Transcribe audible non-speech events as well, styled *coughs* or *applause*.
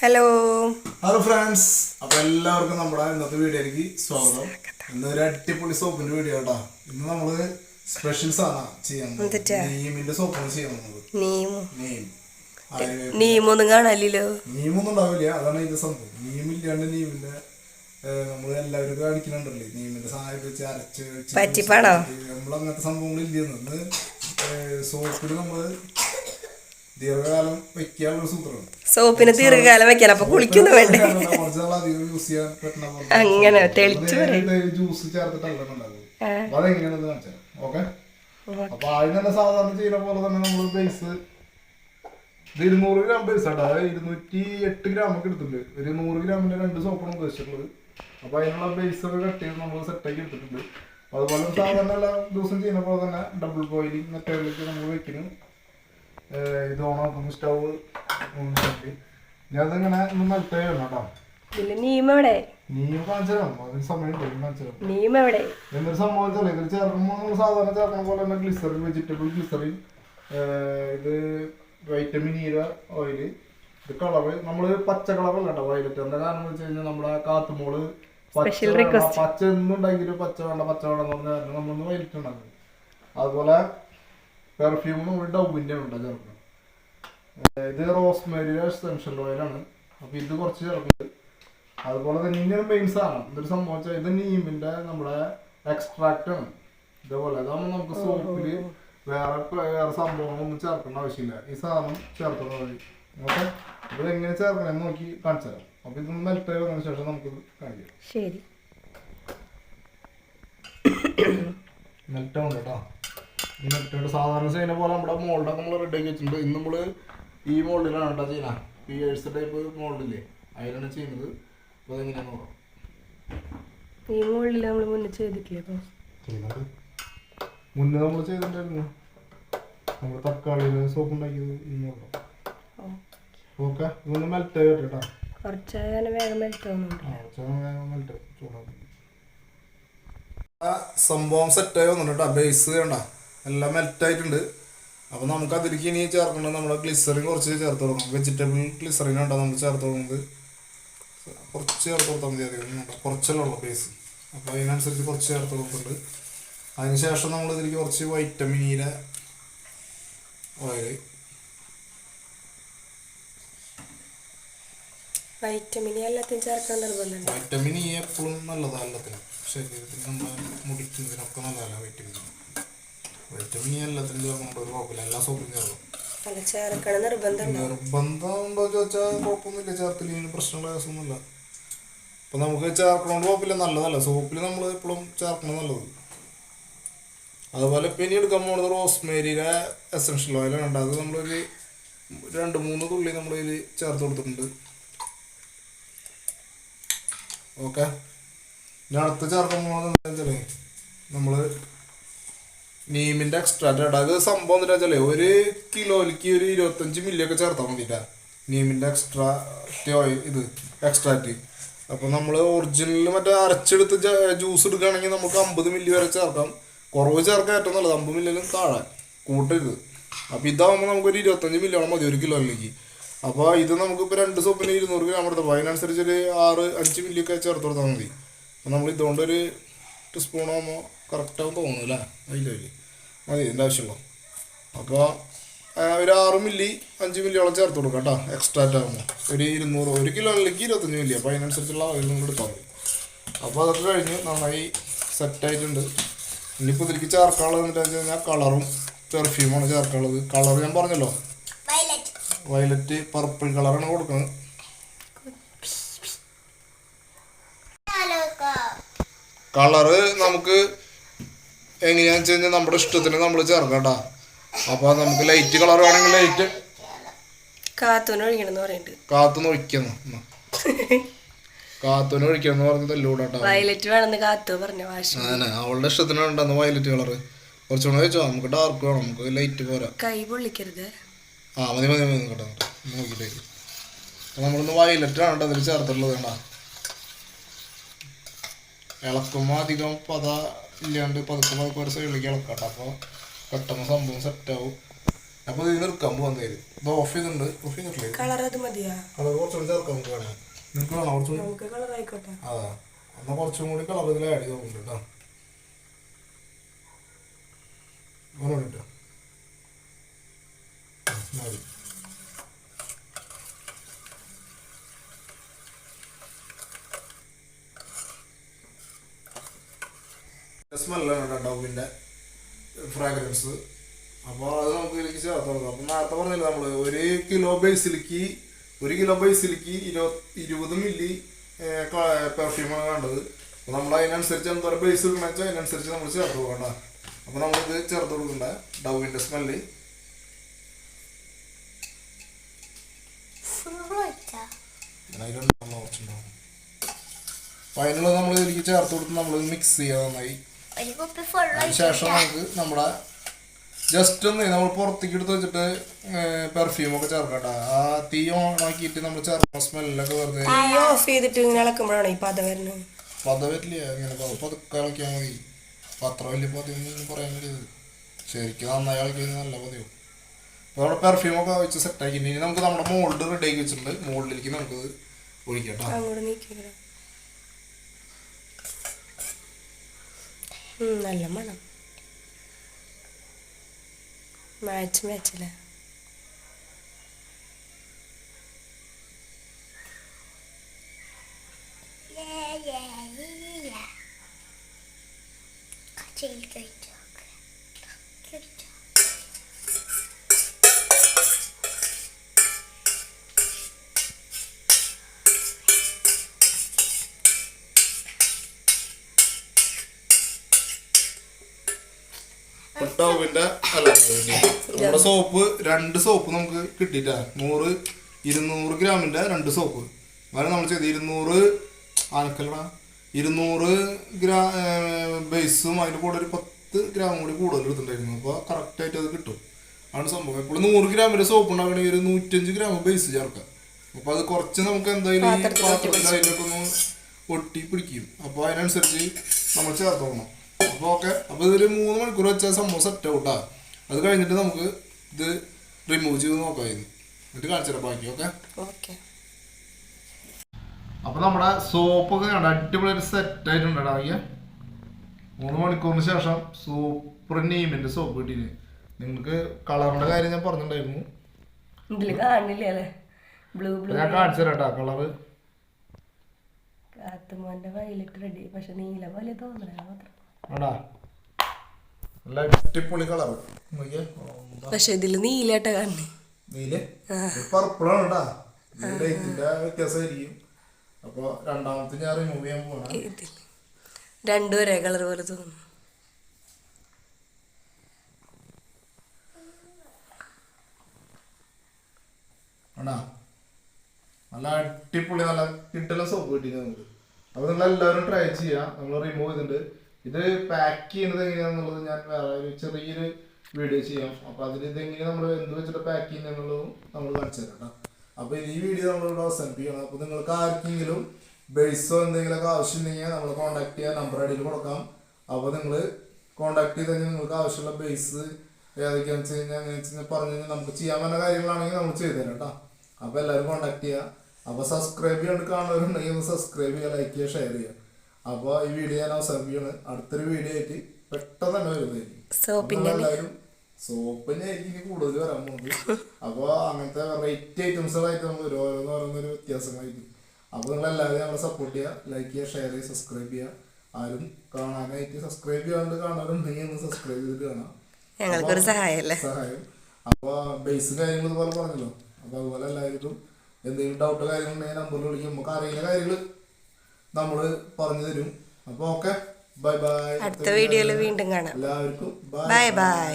Hello hello friends അപ്പൊ എല്ലാവർക്കും നമ്മുടെ ഇന്നത്തെ വീഡിയോയിലേക്ക് സ്വാഗതം. ഇന്ന് ഒരു അടിപൊളി സോപ്പിന്റെ വീഡിയോ കേട്ടാ ഇന്ന് നമ്മൾ സ്പെഷ്യൽസ് ആണ് ചെയ്യാൻ? നീമിന്റെ സോപ്പാണ് ചെയ്യാൻ പോകുന്നത്. നീം. നീമൊന്നും കാണാനില്ലല്ലോ. നീമൊന്നും ഉണ്ടാവില്ല. അതാണ് ഇതിന്റെ സംഭവം. നീമില്ലാണ്ട് നീമിന്റെ നമ്മൾ എല്ലാവരും കാണിക്കുന്നുണ്ടല്ലേ. നീമിന്റെ സഹായം വെച്ച് അരച്ച് അങ്ങനത്തെ സംഭവങ്ങൾ ഇല്ലെന്ന് സോപ്പിൽ നമ്മൾ ദീർഘകാലം വെക്കാനുള്ള സൂത്രമാണ് സോപ്പിന് ദീർഘകാലം വെക്കാൻ അപ്പൊ കുളിക്കുന്നു വേണ്ടേ? *laughs* അങ്ങനെ തെളിച്ചു ജ്യൂസ് ചേർത്തിട്ടല്ല ഉണ്ടാകും ആ. അപ്പൊ അതെങ്ങനെയാണെന്ന് കാണിച്ചാൽ ഓക്കെ അപ്പൊ ആദ്യം സാധാരണ ചെയ്യുന്ന പോലെ തന്നെ നമ്മൾ ബേസ് ഇത് ഇരുന്നൂറ് ഗ്രാം ബേസ് ആട്ടോ അതായത് ഇരുന്നൂറ്റി എട്ട് ഗ്രാം ഒക്കെ എടുത്തിട്ടുണ്ട്. ഒരു നൂറ് ഗ്രാമിന്റെ രണ്ട് സോപ്പാണ് ഉദ്ദേശിച്ചിട്ടുള്ളത്. അപ്പൊ അതിനുള്ള ബേസ് ഒക്കെ കട്ട് ചെയ്ത് നമ്മൾ സെറ്റാക്കി എടുത്തിട്ടുണ്ട്. അതുപോലെ സാധാരണ എല്ലാ ദിവസം ചെയ്യുന്ന പോലെ തന്നെ ഡബിൾ ബോയിലിംഗ് മെത്തേഡിലേക്ക് നമ്മൾ വെക്കുന്നു. ഏഹ് ഇത് ഓണാക്കുന്നു സ്റ്റവ് ഞാൻ അതിങ്ങനെ ഒന്ന് മെൽറ്റ് ചെയ്യണം കേട്ടോ. അതിന് സമയം സംഭവം വെച്ചാൽ ഇതിൽ ചേർക്കുമ്പോൾ നമ്മൾ സാധാരണ ചേർക്കുന്ന പോലെ തന്നെ ഗ്ലിസറിൻ വെജിറ്റബിൾ ഗ്ലിസറിൻ ഇത് വൈറ്റമിൻ ഈര ഓയിൽ ഇത് കളറ് നമ്മൾ പച്ച കളറല്ല കേട്ടോ വയലറ്റ് എന്താ കാരണം വെച്ച് കഴിഞ്ഞാൽ നമ്മുടെ കാത്തുമോൾ പച്ച. പച്ച എന്നുണ്ടെങ്കിലും പച്ച വേണ്ട പച്ച വേണ്ട എന്ന് പറഞ്ഞ കാരണം നമ്മളൊന്ന് വയലറ്റ് ഉണ്ടാക്കും. അതുപോലെ പെർഫ്യൂം നമ്മൾ ഡൗവിന്റെ ഉണ്ട് ചേർക്കുന്നത് ഇത് റോസ്മേരി എസെൻഷ്യൽ ഓയിലാണ് അപ്പോൾ ഇത് കുറച്ച് ചേർക്കുന്നുണ്ട് അതുപോലെ തന്നെ ഇങ്ങനെ മെയിൻ ആണ് ഇതൊരു സംഭവം വെച്ചാൽ ഇത് നീമിന്റെ നമ്മുടെ എക്സ്ട്രാക്റ്റ് ആണ്. ഇതേപോലെ അതാകുമ്പോൾ നമുക്ക് സോപ്പിൽ വേറെ വേറെ സംഭവങ്ങളൊന്നും ചേർക്കേണ്ട ആവശ്യമില്ല. ഈ സാധനം ചേർത്തുന്നത് മതി. ഓക്കെ? ഇത് എങ്ങനെ ചേർക്കണമെന്ന് നോക്കി കാണിച്ചു തരാം. അപ്പോൾ ഇതൊന്ന് മെൽറ്റ് ആയി വന്നതിന് ശേഷം നമുക്ക് കാണിക്കാം. ശരി. *coughs* മെൽറ്റ് ആവുണ്ട് ഈ സാധാരണ ചെയ്യുന്ന പോലെ നമ്മുടെ മോൾഡൊക്കെ നമ്മൾ റെഡി ആക്കി വെച്ചിട്ടുണ്ട്. ഇന്ന് നമ്മൾ ഈ മോൾഡിലാണ് കേട്ടോ ചെയ്യുന്ന. പിയേഴ്സ് ടൈപ്പ് മോൾഡില്ലേ അതിലാണ് ചെയ്യുന്നത്. അപ്പൊ അതെങ്ങനെയാന്ന് നോക്കാം. ഈ മോൾഡിൽ നമ്മൾ മുന്നേ ചെയ്തിട്ടില്ലേ ചെയ്യുന്നത്? മുന്നേ നമ്മൾ ചെയ്തിട്ടുണ്ടായിരുന്നു. നമ്മൾ തക്കാളിയിൽ സോപ്പ് ഉണ്ടാക്കിയത് ഇന്ന് ഓക്കെ. ഇതൊന്ന് മെൽറ്റ് ആയി കേട്ടോ. കുറച്ചായാലും വേഗം മെൽറ്റാവുന്നുണ്ട് മെൽറ്റ് ചൂടാക്കി സംഭവം സെറ്റായി വന്നിട്ടുണ്ട് ബേസ് വേണ്ട. എല്ലാം മെൽറ്റായിട്ടുണ്ട്. അപ്പോൾ നമുക്ക് അതിലേക്ക് ഇനി ചേർക്കേണ്ടത് നമ്മൾ ഗ്ലിസറിൻ കുറച്ച് ചേർത്ത് കൊടുക്കണം. വെജിറ്റബിൾ ഗ്ലിസറിൻ ഉണ്ടോ നമ്മൾ ചേർത്ത് കൊടുക്കുന്നത്. കുറച്ച് ചേർത്ത് കൊടുത്താൽ മതി അധികം കുറച്ചല്ലേ ഉള്ളൂ ബേസ് അപ്പോൾ അതിനനുസരിച്ച് കുറച്ച് ചേർത്ത് കൊടുക്കുന്നുണ്ട് അതിന് ശേഷം നമ്മൾ ഇതിലേക്ക് കുറച്ച് വൈറ്റമിൻ ഇയുടെ ഓയിൽ വൈറ്റമിൻ എല്ലാത്തിനും ചേർക്കാൻ നിർബന്ധമുണ്ട് വൈറ്റമിൻ ഇ എപ്പോഴും നല്ലതാണ് എല്ലാത്തിനും. ശരീരത്തിന് നമ്മൾ മുടിക്കുന്നതിനൊക്കെ നല്ലതല്ല വൈറ്റമിൻ വൈറ്റമിൻ ഇ എല്ലാത്തിനും ചേർക്കുന്നുണ്ട് ഒരു കുഴപ്പമില്ല. എല്ലാ സോപ്പിലും ചേർക്കും ചേർക്കണം നിർബന്ധമുണ്ടോ നിർബന്ധം ഉണ്ടോ? ചോദിച്ചാൽ കുഴപ്പമൊന്നുമില്ല. ചേർത്തില്ലെങ്കിൽ പ്രശ്നമുള്ള കേസൊന്നുമില്ല. അപ്പം നമുക്ക് ചേർക്കണോണ്ട് കുഴപ്പമില്ല. നല്ലതല്ല. സോപ്പിൽ നമ്മൾ എപ്പോഴും ചേർക്കണം നല്ലത്. അതുപോലെ പിന്നെ എടുക്കാൻ പോകുന്നത് റോസ്മേരിയുടെ എസൻഷ്യൽ ഓയിലാണ്. അത് നമ്മളൊരു രണ്ട് മൂന്ന് തുള്ളി നമ്മൾ ഇതിൽ ചേർത്ത് കൊടുത്തിട്ടുണ്ട്. ഓക്കെ. ഇനി അടുത്ത് ചേർക്കാൻ പോകുന്നത് എന്താ വെച്ചാൽ നമ്മൾ നീമിന്റെ എക്സ്ട്രാ കേട്ടോ. അത് സംഭവം എന്താ വെച്ചാൽ ഒരു കിലോയിലേക്ക് ഒരു ഇരുപത്തഞ്ച് മില്ലി ഒക്കെ ചേർത്താൽ മതിട്ടാ. നീമിന്റെ എക്സ്ട്രാ ഓയിൽ ഇത് എക്സ്ട്രാറ്റ് അപ്പോൾ നമ്മൾ ഒറിജിനൽ മറ്റേ അരച്ചെടുത്ത് ജ്യൂസ് എടുക്കുകയാണെങ്കിൽ നമുക്ക് അമ്പത് മില്ലി വരെ ചേർക്കാം. കുറവ് ചേർക്കാൻ ഏറ്റവും നല്ലത് അമ്പത് മില്ലിയിലും താഴെ. കൂട്ടരുത് അപ്പോൾ ഇതാകുമ്പോൾ നമുക്കൊരു ഇരുപത്തഞ്ച് മില്ലിയോളം മതി ഒരു കിലോയിലേക്ക്. അപ്പോൾ ഇത് നമുക്ക് ഇപ്പൊ രണ്ട് സോപ്പിന് ഇരുന്നൂറ് ഗ്രാം എടുത്തപ്പോൾ അതിനനുസരിച്ച് ഒരു ആറ് അഞ്ച് മില്ലി ഒക്കെ ചേർത്ത് കൊടുത്താൽ മതി. അപ്പോൾ നമ്മൾ ഇതുകൊണ്ട് ഒരു സ്പൂണാകുമ്പോൾ ആകുമ്പോൾ കറക്റ്റാവും തോന്നുന്നു അല്ലേ? അതില്ല അതിൽ മതി ഇതിന്റെ ആവശ്യമുള്ളൂ. അപ്പോൾ ഒരു ആറ് മില്ലി അഞ്ച് മില്ലിയോളം ചേർത്ത് കൊടുക്കാം കേട്ടോ എക്സ്ട്രാക്റ്റ് ആകുമ്പോൾ ഒരു ഇരുന്നൂറ് ഒരു കിലോയിലേക്ക് ഇരുപത്തഞ്ച് മില്ലി അപ്പോൾ അതിനനുസരിച്ചുള്ള ഓയിൽ നിങ്ങൾ എടുത്താൽ മതി. അപ്പോൾ അതൊക്കെ കഴിഞ്ഞ് നന്നായി സെറ്റായിട്ടുണ്ട് ഇനിയിപ്പോൾ ഇതിലേക്ക് ചേർക്കാനുള്ളത് എന്താണെന്ന് വെച്ച് കഴിഞ്ഞാൽ കളറും പെർഫ്യൂമാണ് ചേർക്കാനുള്ളത്. കളർ ഞാൻ പറഞ്ഞല്ലോ. വയലറ്റ് പർപ്പിൾ കളറാണ് കൊടുക്കുന്നത്. കളറ് നമുക്ക് എങ്ങനെയാന്ന് വെച്ച് കഴിഞ്ഞാൽ നമ്മുടെ ഇഷ്ടത്തിന് നമ്മൾ ചേർക്കാം അപ്പൊ നമുക്ക് ലൈറ്റ് കളർ വേണമെങ്കിൽ ലൈറ്റ് കാത്തൂന് ഒഴിക്കണം. കാത്തുനിന്ന്. ഒഴിക്കണം പറഞ്ഞ് വയലറ്റ് വേണമെന്ന് കാത്തു പറഞ്ഞ ഭാഷ അങ്ങനെ അവളുടെ ഇഷ്ടത്തിന് വേണ്ടെന്ന് വയലറ്റ് കളറ്? കുറച്ചുകൂടെ വെച്ചോ നമുക്ക് ഡാർക്ക് വേണം നമുക്ക് ലൈറ്റ് പോരാ. കൈ പൊള്ളിക്കരുത്. ആ മതി മതി മതി കേട്ടോ നോക്കിട്ടേ നമ്മളൊന്ന് വയലറ്റ് ആണ് കേട്ടോ അതിൽ ചേർത്തിട്ടുള്ളത് വേണ്ട ഇളക്കുമ്പോൾ അധികം പത ഇല്ലാണ്ട് പതുക്കെ പതുക്കെ ഒരു സൈഡിലേക്ക് ഇളക്കാം കേട്ടോ. അപ്പോൾ പെട്ടെന്ന് സംഭവം സെറ്റ് ആവും. അപ്പോൾ ഇത് നിർക്കാൻ പോകുന്നതായിരുന്നു ഇത് ഓഫ് ചെയ്തിട്ടുണ്ട്. ഓഫ് ചെയ്തിട്ടില്ലേ? കളർ അത് മതിയാ. കളർ കുറച്ചുകൂടി ചേർക്കാം നമുക്ക് വേണേ. നിങ്ങൾക്ക് വേണോ കുറച്ചുകൂടി? കളർ ആയിക്കോട്ടെ. അതാ. എന്നാൽ കുറച്ചും കൂടി കളർ ഇതിൽ ആഡ് ചെയ്ത് നോക്കുന്നുണ്ട് കേട്ടോ വേണ്ടിട്ടോ മതി. സ്മെല്ലാണ് ഡൗവിന്റെ ഫ്രാഗ്രൻസ് അപ്പോൾ അത് നമുക്ക് ഇതിലേക്ക് ചേർത്ത് കൊടുക്കാം. അപ്പം നേരത്തെ പറഞ്ഞില്ല നമ്മൾ ഒരു കിലോ ബേസിലേക്ക് ഒരു കിലോ ബേസിലേക്ക് ഇരുപത് ഇരുപത് മില്ലി പെർഫ്യൂമാണ് വേണ്ടത്. അപ്പോൾ നമ്മൾ അതിനനുസരിച്ച് എന്തോരം ബേസ് എടുക്കണമെന്ന് വെച്ചാൽ അതിനനുസരിച്ച് നമ്മൾ ചേർത്ത് കൊടുക്കണ്ട. അപ്പോൾ നമ്മളിത് ചേർത്ത് കൊടുക്കണ്ട. ഡൗവിന്റെ സ്മെല്ല് അതിലുണ്ടാവും കുറച്ചുണ്ടാവും അപ്പോൾ അതിനുള്ളത് നമ്മൾ ഇതിലേക്ക് ചേർത്ത് കൊടുത്ത് നമ്മൾ മിക്സ് ചെയ്യുക നന്നായി. ഒരു കുപ്പി ഫുൾ ശേഷം നമുക്ക് നമ്മുടെ ജസ്റ്റ് ഒന്ന് നമ്മൾ പുറത്തേക്ക് എടുത്ത് വെച്ചിട്ട് പെർഫ്യൂം ഒക്കെ ചേർക്കട്ടെ. ആ തീ ഓൺ ആക്കിയിട്ട് നമ്മൾ ചേർക്കുന്ന സ്മെല്ലൊക്കെ വെറുതെ ഓഫ് ചെയ്തിട്ട് ഇങ്ങനെ ഇളക്കുമ്പോഴാണ് ഈ പത വരുന്നത്? പത വരില്ല. ഇങ്ങനെ പത- പതുക്കെ ഇളക്കിയാൽ മതി. അപ്പം അത്ര വലിയ പതിവൊന്നും പറയാൻ വേണ്ടിയത് ശരിക്കും നന്നായി ഇളക്കിയത് നല്ല പതിവും. അപ്പോൾ നമ്മുടെ പെർഫ്യൂം ഒക്കെ വെച്ച് സെറ്റാക്കി ഇനി നമുക്ക് നമ്മുടെ മോൾഡ് റെഡി ആക്കി വെച്ചിട്ടുണ്ട്. മോൾഡിലേക്ക് നമുക്ക് ഒഴിക്കാം കേട്ടോ നല്ല മണം. മാച്ച് മാച്ചല്ലേ കച്ചയിൽ കഴിച്ചു കഴിച്ചു ടൗവിന്റെ അല്ല നമ്മുടെ സോപ്പ് രണ്ട് സോപ്പ് നമുക്ക് കിട്ടിയിട്ടാ. നൂറ് ഇരുന്നൂറ് ഗ്രാമിന്റെ രണ്ട് സോപ്പ്. വേറെ നമ്മൾ ചെയ്ത് ഇരുന്നൂറ് ആനക്കല്ലട. ഇരുന്നൂറ് ഗ്രാ ബേസും അതിന്റെ കൂടെ ഒരു പത്ത് ഗ്രാം കൂടി കൂടുതൽ എടുത്തിട്ടുണ്ടായിരുന്നു. അപ്പോൾ കറക്റ്റായിട്ട് അത് കിട്ടും. ആണ് സംഭവം. ഇപ്പോൾ നൂറ് ഗ്രാമിന്റെ സോപ്പ് ഉണ്ടാകണമെങ്കിൽ ഒരു നൂറ്റഞ്ച് ഗ്രാം ബേസ് ചേർക്കാം അപ്പോൾ അത് കുറച്ച് നമുക്ക് എന്തായാലും ഈ പാത്രത്തിൽ അതിലൊക്കെ ഒന്ന് ഒട്ടി പിടിക്കും അപ്പോൾ അതിനനുസരിച്ച് നമ്മൾ ചേർത്ത് കൊടുക്കണം അപ്പോൾ ഓക്കെ അപ്പോൾ ഇതൊരു മൂന്ന് മണിക്കൂർ വെച്ചാൽ സംഭവം സെറ്റ് ഔട്ടാ അത് കഴിഞ്ഞിട്ട് നമുക്ക് ഇത് റിമൂവ് ചെയ്ത് നോക്കാമായിരുന്നു എന്നിട്ട് കാണിച്ചു ബാക്കി ഓക്കെ ഓക്കെ അപ്പോൾ നമ്മുടെ സോപ്പൊക്കെ കണ്ട? അടിപൊളി സെറ്റ് ആയിട്ടുണ്ട് അയ്യ. മൂന്ന് മണിക്കൂറിന് ശേഷം സൂപ്പർ നെയ്മിന്റെ സോപ്പ് കിട്ടിയിന്. നിങ്ങൾക്ക് കളറിന്റെ കാര്യം ഞാൻ പറഞ്ഞിട്ടുണ്ടായിരുന്നു. ഇതിൽ കാണില്ല അല്ലേ? ബ്ലൂ ബ്ലൂ അപ്പോൾ ഞാൻ കാണിച്ചു തരാം കേട്ടോ കളറ് കാത്തുമോന്റെ വയലറ്റ് റെഡി പക്ഷെ നീല പോലെ തോന്നണ മാത്രം. നല്ല അടിപൊളി കളർ പക്ഷെ ഇതിൽ നീലാട്ട കാണണേ നീൽ? പർപ്പിളാണ് കേട്ടാ ലൈറ്റിന്റെ വ്യത്യാസമായിരിക്കും. അപ്പൊ രണ്ടാമത്തെ ഞാൻ റിമൂവ് ചെയ്യാൻ പോകണം ഇതിൽ രണ്ടും ഒരേ കളർ പോലെ തോന്നുന്നു. നല്ല അടിപൊളി നല്ല കിട്ടല സോപ്പ് കിട്ടിയത് നമുക്ക്. അപ്പൊ നിങ്ങൾ എല്ലാവരും ട്രൈ ചെയ്യാം. നമ്മൾ റിമൂവ് ചെയ്തിട്ടുണ്ട്. ഇത് പാക്ക് ചെയ്യുന്നത് എങ്ങനെയാണെന്നുള്ളത് ഞാൻ വേറെ ഒരു ചെറിയൊരു വീഡിയോ ചെയ്യാം. അപ്പൊ അതിൽ ഇത് എങ്ങനെ നമ്മൾ എന്ത് വെച്ചിട്ട് പാക്ക് ചെയ്യുന്നതെന്നുള്ളതും നമ്മൾ കാണിച്ചു തരാം കേട്ടോ അപ്പൊ ഈ വീഡിയോ നമ്മളിവിടെ അവസാനിപ്പിക്കണം അപ്പൊ നിങ്ങൾക്ക് ആർക്കെങ്കിലും ബേസോ എന്തെങ്കിലുമൊക്കെ ആവശ്യമുണ്ടെങ്കിൽ നമ്മൾ കോൺടാക്ട് ചെയ്യാൻ നമ്പർ അടിയിൽ കൊടുക്കാം. അപ്പോൾ നിങ്ങൾ കോൺടാക്ട് ചെയ്ത് കഴിഞ്ഞാൽ നിങ്ങൾക്ക് ആവശ്യമുള്ള ബേസ് ഏതൊക്കെയാണെന്ന് വെച്ച് കഴിഞ്ഞാൽ അങ്ങനെ വെച്ച് കഴിഞ്ഞാൽ പറഞ്ഞു കഴിഞ്ഞാൽ നമുക്ക് ചെയ്യാൻ പറ്റുന്ന കാര്യങ്ങളാണെങ്കിൽ നമ്മൾ ചെയ്തു തരാം കേട്ടോ അപ്പോൾ എല്ലാവരും കോൺടാക്ട് ചെയ്യുക അപ്പോൾ സബ്സ്ക്രൈബ് ചെയ്യാണ്ട് കാണുന്നവരുണ്ടെങ്കിൽ ഒന്ന് സബ്സ്ക്രൈബ് ചെയ്യുക ലൈക്ക് ചെയ്യുക ഷെയർ ചെയ്യുക. അപ്പോൾ ഈ വീഡിയോ ഞാൻ അവസാനിപ്പിക്കുകയാണ് അടുത്തൊരു വീഡിയോ ആയിട്ട് പെട്ടെന്ന് തന്നെ വരുന്നതായിരിക്കും. സോപ്പിന്റെ എല്ലാവരും സോപ്പിന്റെ ആയിരിക്കും ഇനി കൂടുതൽ വരാൻ പോകുന്നത്. അപ്പോൾ അങ്ങനത്തെ വെറൈറ്റി ഐറ്റംസുകളായിട്ട് നമ്മൾ ഓരോന്ന് പറയുന്നൊരു വ്യത്യാസമായിരിക്കും അപ്പോൾ നിങ്ങൾ എല്ലാവരും നമ്മളെ സപ്പോർട്ട് ചെയ്യുക. ലൈക്ക് ചെയ്യുക ഷെയർ ചെയ്യുക സബ്സ്ക്രൈബ് ചെയ്യുക. ആരും കാണാനായിട്ട് സബ്സ്ക്രൈബ് ചെയ്യാണ്ട് കാണാറുണ്ടെങ്കിൽ ഒന്ന് സബ്സ്ക്രൈബ് ചെയ്തിട്ട് കാണാം. ഞങ്ങൾക്കൊരു സഹായമല്ലേ? സഹായം. അപ്പോൾ ബേസ് കാര്യങ്ങൾ ഇതുപോലെ പറഞ്ഞല്ലോ. അപ്പോൾ അതുപോലെ എല്ലാവർക്കും എന്തെങ്കിലും ഡൗട്ട് കാര്യങ്ങളുണ്ടെങ്കിൽ നമ്പറിൽ വിളിക്കും. നമുക്ക് അറിയുന്ന കാര്യങ്ങൾ നമ്മൾ പറഞ്ഞു തരും. അപ്പോൾ ഓക്കെ. Bye bye. അടുത്ത വീഡിയോയിൽ വീണ്ടും കാണാം. എല്ലാവർക്കും ബൈ. ബൈ.